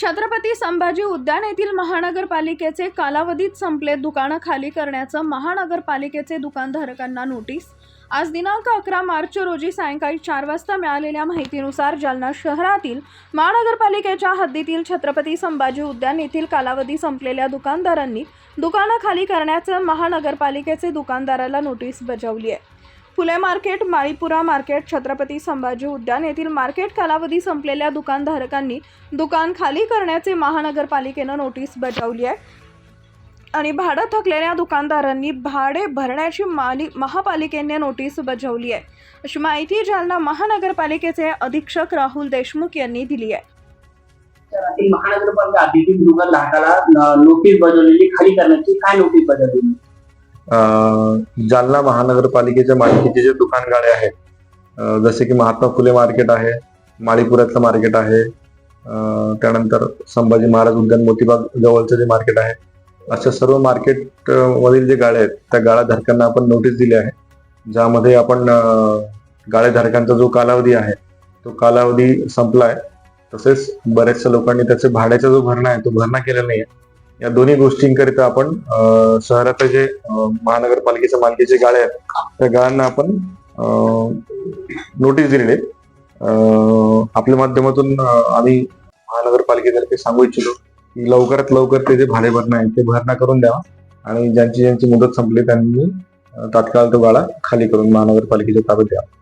छत्रपती संभाजी उद्यान येथील महानगरपालिकेचे कालावधीत संपले दुकानं खाली करण्याचं महानगरपालिकेचे दुकानधारकांना नोटीस. आज दिनांक अकरा मार्च रोजी सायंकाळी चार वाजता मिळालेल्या माहितीनुसार जालना शहरातील महानगरपालिकेच्या हद्दीतील छत्रपती संभाजी उद्यान येथील कालावधी संपलेल्या दुकानदारांनी दुकानं खाली करण्याचं महानगरपालिकेचे दुकानदाराला नोटीस बजावली आहे. फुले मार्केट माळीपुरा मार्केट छत्रपती संभाजी उद्यान येथील मार्केट कालावधी संपलेल्या दुकानधारकांनी दुकान खाली करण्याचे महानगरपालिकेनं नोटीस बजावली आहे. आणि भाडं थकलेल्या दुकानदारांनी भाडे भरण्याची माली महापालिकेने नोटीस बजावली आहे. अशी माहिती जालना महानगरपालिकेचे अधीक्षक राहुल देशमुख यांनी दिली आहे. महानगरपालिका नोटीस बजावलेली खाली करण्याची काय नोटीस बजावलेली जालना महानगरपालिकेच्या मालकीचे जे दुकान गाळे आहेत जसे की महात्मा फुले मार्केट आहे माळीपुरातलं मार्केट आहे त्यानंतर संभाजी महाराज उद्यान मोतीबाग जवळचं जे मार्केट आहे अशा सर्व मार्केट मधील जे गाळे आहेत त्या गाळाधारकांना आपण नोटीस दिली आहे. ज्यामध्ये आपण अं, गाळेधारकांचा जो कालावधी आहे तो कालावधी संपलाय. तसेच बऱ्याचशा लोकांनी त्याचे भाड्याचा जो भरणा आहे तो भरणा केला नाही आहे या दोन्ही गोष्टींकरिता आपण शहरात जे महानगरपालिकेच्या मालकीचे गाळे आहेत त्या गाळ्यांना आपण नोटीस दिलेली आपल्या माध्यमातून आम्ही महानगरपालिकेतर्फे सांगू इच्छितो की लवकरात लवकर ते जे भाडे भरणं आहे ते भरणा करून द्यावा आणि ज्यांची ज्यांची मुदत संपली त्यांनी तात्काळ तो गाळा खाली करून महानगरपालिकेच्या ताब्यात द्यावा